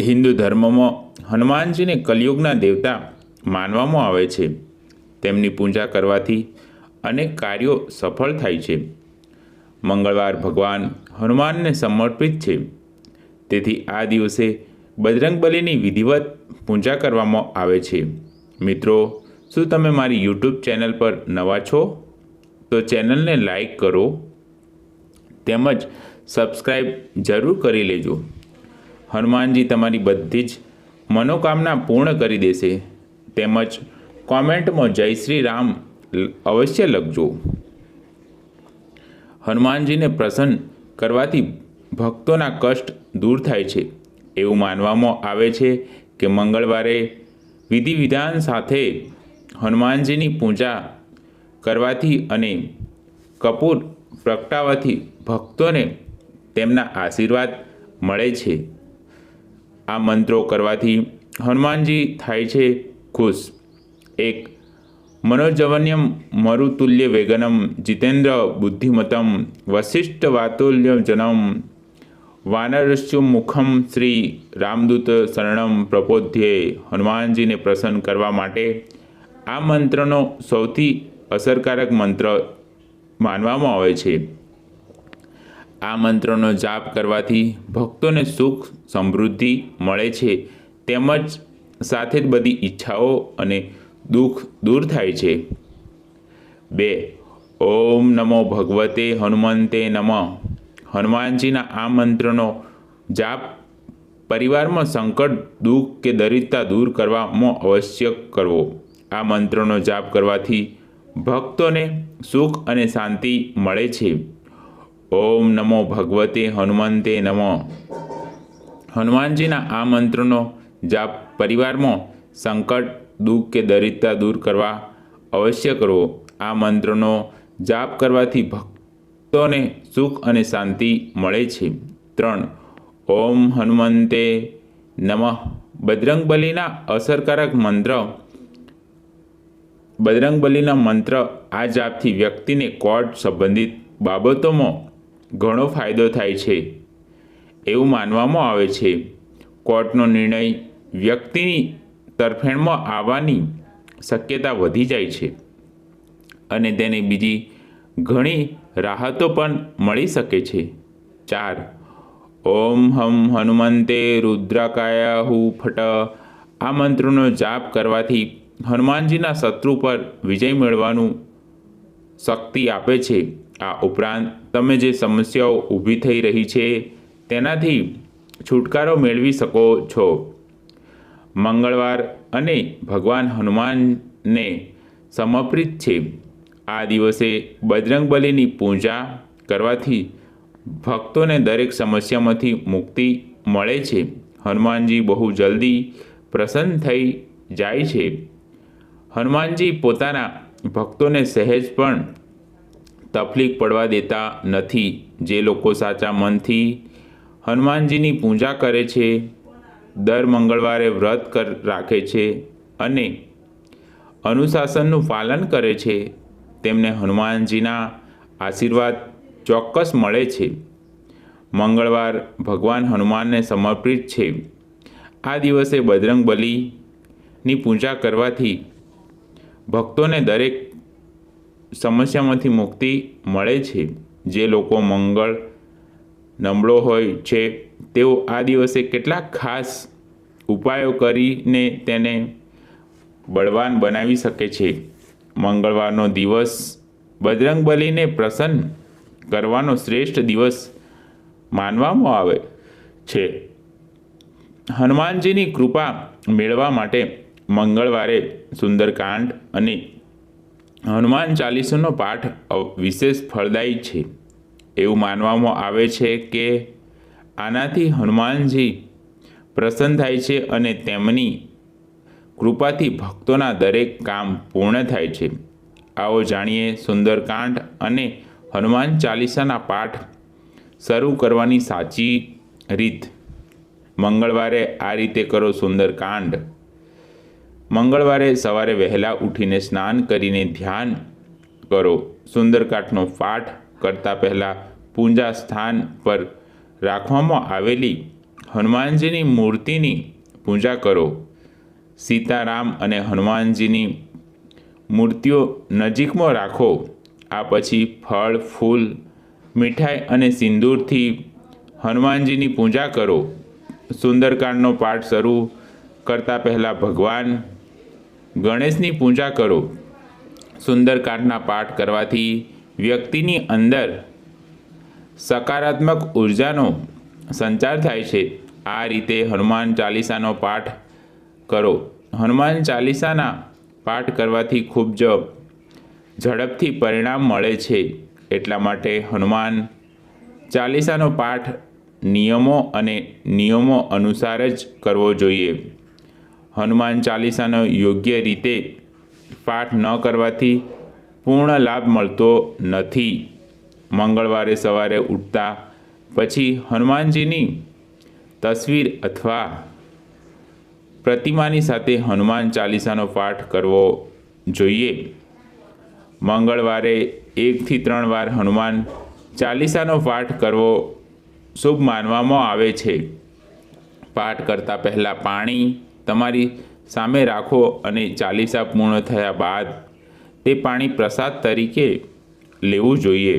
હિન્દુ ધર્મમાં હનુમાનજીને કલયુગના દેવતા માનવામાં આવે છે. તેમની પૂજા કરવાથી અનેક કાર્યો સફળ થાય છે. મંગળવાર ભગવાન હનુમાનને સમર્પિત છે. તેથી આ દિવસે બજરંગબલીની વિધિવત પૂજા કરવામાં આવે છે. મિત્રો, શું તમે મારી યુટ્યુબ ચેનલ પર નવા છો? તો ચેનલને લાઈક કરો. તેમજ સબસ્ક્રાઈબ જરૂર કરી લેજો. હનુમાનજી તમારી બધી જ મનોકામના પૂર્ણ કરી દેશે. તેમજ કોમેન્ટમાં જય શ્રી રામ અવશ્ય લખજો. હનુમાનજીને પ્રસન્ન કરવાથી ભક્તોના કષ્ટ દૂર થાય છે. એવું માનવામાં આવે છે કે મંગળવારે વિધિ વિધાન સાથે હનુમાનજીની પૂજા કરવાથી અને કપૂર પ્રગટાવવાથી ભક્તોને તેમના આશીર્વાદ મળે છે. આ મંત્રો કરવાથી હનુમાનજી થાય છે ખુશ. એક, મનોજવન્યમ મરુતુલ્ય વેગનમ જીતેન્દ્ર બુદ્ધિમતમ વશિષ્ઠ વાતુલ્ય જનમ વાનરસ્યુ મુખમ શ્રી રામદૂત શરણમ પ્રબોધ્યે હનુમાનજીને પ્રસન્ન કરવા માટે. આ મંત્રનો સૌથી અસરકારક મંત્ર માનવામાં આવે છે. આ મંત્રનો જાપ કરવાથી ભક્તોને સુખ, સમૃદ્ધિ મળે છે. તેમજ સાથે જ બધી ઈચ્છાઓ અને દુઃખ દૂર થાય છે. બે, ઓમ નમો ભગવતે હનુમંતે નમ. હનુમાનજીના આ મંત્રનો જાપ પરિવારમાં સંકટ, દુઃખ કે દરિદ્રતા દૂર કરવામાં અવશ્ય કરવો. આ મંત્રનો જાપ કરવાથી ભક્તોને સુખ અને શાંતિ મળે છે. ઓમ નમો ભગવતે હનુમંતે નમો. હનુમાનજીના આ મંત્રનો જાપ પરિવારમાં સંકટ, દુઃખ કે દરિદ્રતા દૂર કરવા અવશ્ય કરવો. આ મંત્રનો જાપ કરવાથી ભક્તોને સુખ અને શાંતિ મળે છે. ત્રણ, ઓમ હનુમંતે નમઃ. બજરંગબલીના અસરકારક મંત્ર, બજરંગબલીના મંત્ર આ જાપથી વ્યક્તિને કોર્ટ સંબંધિત બાબતોમાં ઘણો ફાયદો થાય છે. એવું માનવામાં આવે છે. કોર્ટનો નિર્ણય વ્યક્તિની તરફેણમાં આવવાની શક્યતા વધી જાય છે અને તેને બીજી ઘણી રાહતો પણ મળી શકે છે. ચાર. ઓમ હમ હનુમંતે રુદ્રકાય હુ ફટ. આ મંત્રનો જાપ કરવાથી હનુમાનજીના શત્રુ પર વિજય મેળવાનું શક્તિ આપે છે. આ ઉપરાંત તમે જે સમસ્યાઓ ઊભી થઈ રહી છે, તેનાથી છુટકારો મેળવી શકો છો. મંગળવાર અને ભગવાન હનુમાનને સમર્પિત છે. આ દિવસે બજરંગબલીની પૂજા કરવાથી ભક્તોને દરેક સમસ્યામાંથી મુક્તિ મળે છે. હનુમાનજી બહુ જલ્દી પ્રસન્ન થઈ જાય છે. હનુમાનજી પોતાના ભક્તોને સહેજ પણ તકલીફ પડવા દેતા નથી. જે લોકો સાચા મનથી હનુમાનજીની પૂજા કરે છે, દર મંગળવારે વ્રત કર, રાખે છે અને અનુશાસનનું પાલન કરે છે, તેમને હનુમાનજીના આશીર્વાદ ચોક્કસ મળે છે. મંગળવાર ભગવાન હનુમાનને સમર્પિત છે. આ દિવસે બજરંગ બલીની પૂજા કરવાથી ભક્તોને દરેક સમસ્યામાંથી મુક્તિ મળે છે. જે લોકો મંગળ, નબળો હોય છે, તેઓ આ દિવસે કેટલાક ખાસ ઉપાયો કરીને તેને બળવાન બનાવી શકે છે. મંગળવારનો દિવસ બજરંગબલીને પ્રસન્ન કરવાનો શ્રેષ્ઠ દિવસ માનવામાં આવે છે. હનુમાનજીની કૃપા મેળવવા માટે મંગળવારે સુંદરકાંડ અને હનુમાન ચાલીસાનો પાઠ વિશેષ ફળદાયી છે. એવું માનવામાં આવે છે કે આનાથી હનુમાનજી પ્રસન્ન થાય છે અને તેમની કૃપાથી ભક્તોના દરેક કામ પૂર્ણ થાય છે. આવો જાણીએ સુંદરકાંડ અને હનુમાન ચાલીસાના પાઠ શરૂ કરવાની સાચી રીત. મંગળવારે આ રીતે કરો સુંદરકાંડ. મંગળવારે સવારે વહેલા ઉઠીને સ્નાન કરીને ધ્યાન કરો. સુંદરકાઠનો પાઠ કરતા પહેલાં પૂજા સ્થાન પર રાખવામાં આવેલી હનુમાનજીની મૂર્તિની પૂજા કરો. સીતારામ અને હનુમાનજીની મૂર્તિઓ નજીકમાં રાખો. આ પછી ફળ, ફૂલ, મીઠાઈ અને સિંદૂરથી હનુમાનજીની પૂજા કરો. સુંદરકાંડનો પાઠ શરૂ કરતાં પહેલાં ભગવાન ગણેશની પૂજા કરો. સુંદરકાંડના પાઠ કરવાથી વ્યક્તિની અંદર સકારાત્મક ઉર્જાનો સંચાર થાય છે. આ રીતે હનુમાન ચાલીસાનો પાઠ કરો. હનુમાન ચાલીસાના પાઠ કરવાથી ખૂબ જ ઝડપથી પરિણામ મળે છે. એટલા માટે હનુમાન ચાલીસાનો પાઠ નિયમો અને નિયમો અનુસાર જ કરવો જોઈએ. હનુમાન ચાલીસાનો યોગ્ય રીતે પાઠ ન કરવાથી પૂર્ણ લાભ મળતો નથી. મંગળવારે સવારે ઉઠતા પછી હનુમાનજીની તસવીર અથવા પ્રતિમાની સાથે હનુમાન ચાલીસાનો પાઠ કરવો જોઈએ. મંગળવારે એકથી ત્રણ વાર હનુમાન ચાલીસાનો પાઠ કરવો શુભ માનવામાં આવે છે. પાઠ કરતાં પહેલાં પાણી તમારી સામે રાખો અને ચાલીસા પૂર્ણ થયા બાદ તે પાણી પ્રસાદ તરીકે લેવું જોઈએ.